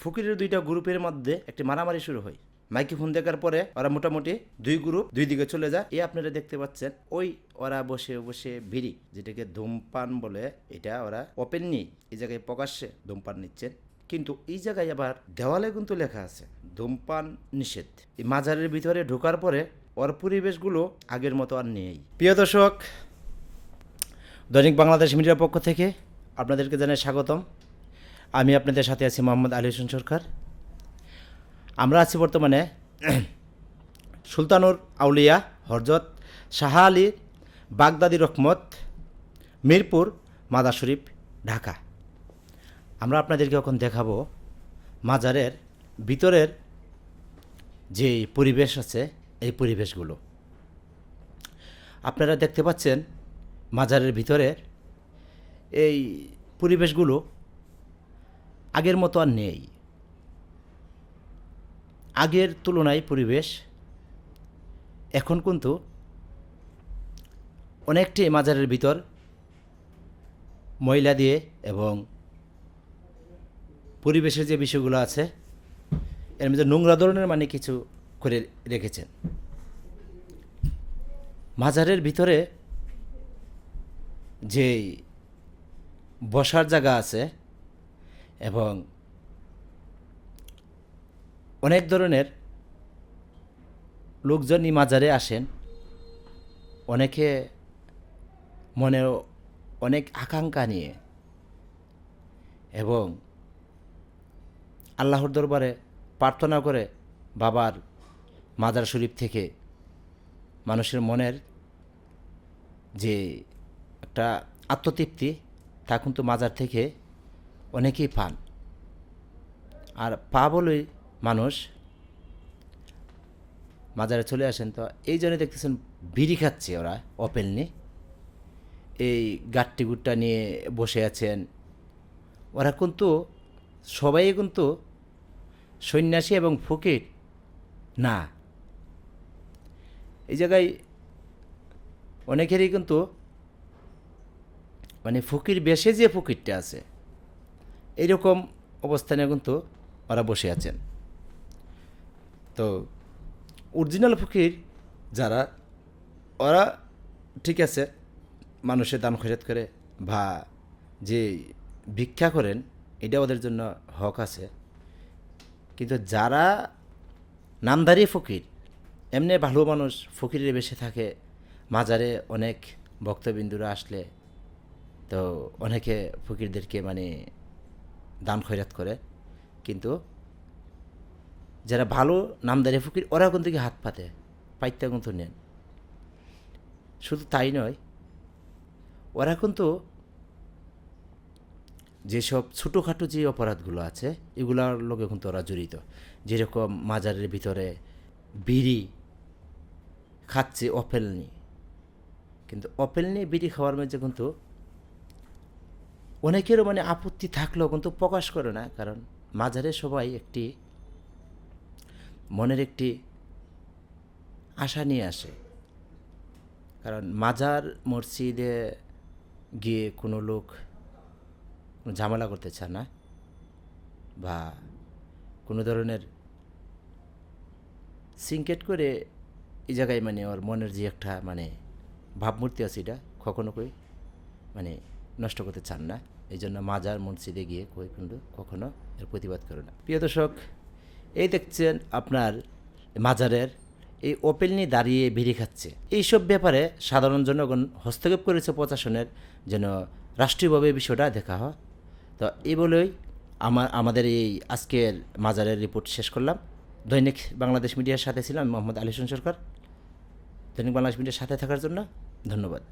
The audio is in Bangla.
ফকিরের দুইটা গ্রুপের মধ্যে একটি মারামারি শুরু হয়। মাইকে ফোন দেখার পরে ওরা মোটামুটি দুই গ্রুপ, দুই দিকে চলে যায়। এই আপনারা দেখতে পাচ্ছেন, ওই ওরা বসে বসে বিড়ি যেটাকে ধূমপান বলে, এটা ওরা ওপেন নি এই জায়গায় প্রকাশ্যে ধূমপান নিচ্ছেন। কিন্তু এই জায়গায় আবার দেওয়ালে কিন্তু লেখা আছে, ধূমপান নিষেধ। এই মাজারের ভিতরে ঢোকার পরে ওর পরিবেশগুলো আগের মতো আর নেই। প্রিয় দর্শক, দৈনিক বাংলাদেশ মিডিয়ার পক্ষ থেকে আপনাদেরকে জানাই স্বাগতম। আমি আপনাদের সাথে আছি মোহাম্মদ আলী হোসেন সরকার। আমরা আছি বর্তমানে সুলতানুর আউলিয়া হরজত, শাহ আলী বাগদাদি রহমত, মিরপুর মাদার শরীফ, ঢাকা। আমরা আপনাদেরকে এখন দেখাবো মাজারের ভিতরের যে পরিবেশ আছে, এই পরিবেশগুলো। আপনারা দেখতে পাচ্ছেন মাজারের ভিতরের এই পরিবেশগুলো আগের মতো আর নেই। আগের তুলনায় পরিবেশ এখন কিন্তু অনেকটি মাজারের ভিতর ময়লা দিয়ে এবং পরিবেশের যে বিষয়গুলো আছে, এর মধ্যে নোংরা ধরনের মানে কিছু করে রেখেছেন। মাজারের ভিতরে যে বসার জায়গা আছে এবং অনেক ধরনের লোকজনই মাজারে আসেন। অনেকে মনে অনেক আকাঙ্ক্ষা নিয়ে এবং আল্লাহর দরবারে প্রার্থনা করে বাবার মাজার শরীফ থেকে মানুষের মনের যে একটা আত্মতৃপ্তি, তা কিন্তু মাজার থেকে অনেকেই পান। আর পা বলেই মানুষ মাজারে চলে আসেন তো এই জন্য দেখতেছেন বিড়ি খাচ্ছে ওরা ওপেনলি এই গাট্টি গুট্টা নিয়ে বসে আছেন। ওরা কিন্তু সবাই কিন্তু সন্ন্যাসী এবং ফকির। না। এই জায়গায় অনেকেরই কিন্তু মানে ফকির বেশে যে ফকিরটা আছে এইরকম অবস্থানে কিন্তু ওরা বসে আছেন। তো অরিজিনাল ফকির যারা, ওরা ঠিক আছে মানুষের দান খরচ করে বা যে ভিক্ষা করেন, এটা ওদের জন্য হক আছে। কিন্তু যারা নামদারি ফকির, এমনি ভালো মানুষ ফকিরের বেশি থাকে, মাজারে অনেক ভক্তবিন্দুরা আসলে তো অনেকে ফকিরদেরকে মানে দান খয়রাত করে। কিন্তু যারা ভালো নামদারি ফকির, ওরা কিন্তু কি হাত পাতে? পাইতে কিন্তু নেন। শুধু তাই নয়, ওরা কিন্তু যেসব ছোটোখাটো যে অপরাধগুলো আছে, এগুলোর লোকে কিন্তু ওরা জড়িত। যেরকম মাজারের ভিতরে বিড়ি খাচ্ছে অপেলনি। কিন্তু অপেলনি বিড়ি খাওয়ার মধ্যে কিন্তু অনেকেরও মানে আপত্তি থাকলেও কিন্তু প্রকাশ করে না, কারণ মাজারে সবাই একটি মনের একটি আশা নিয়ে আসে। কারণ মাজার মসজিদে গিয়ে কোনো লোক ঝামেলা করতে চায় না বা কোনো ধরনের সিনকেট করে এই জায়গায় মানে ওর মনের যে একটা মানে ভাবমূর্তি আছে এটা, কখনো কই? মানে নষ্ট করতে চান না। এই জন্য মাজার মসজিদে গিয়ে কিন্তু কখনো এর প্রতিবাদ করে না। প্রিয় দর্শক, এই দেখছেন আপনার মাজারের এই ওপেল নিয়ে দাঁড়িয়ে বিড়ি খাচ্ছে। এইসব ব্যাপারে সাধারণ জনগণ হস্তক্ষেপ করেছে প্রশাসনের যেন রাষ্ট্রীয়ভাবে বিষয়টা দেখা হয়। তো এই বলেই আমার আমাদের এই আজকের মাজারের রিপোর্ট শেষ করলাম। দৈনিক বাংলাদেশ মিডিয়ার সাথে ছিলাম মোহাম্মদ আলী হোসেন সরকার। দৈনিক বাংলাদেশ মিডিয়ার সাথে থাকার জন্য ধন্যবাদ।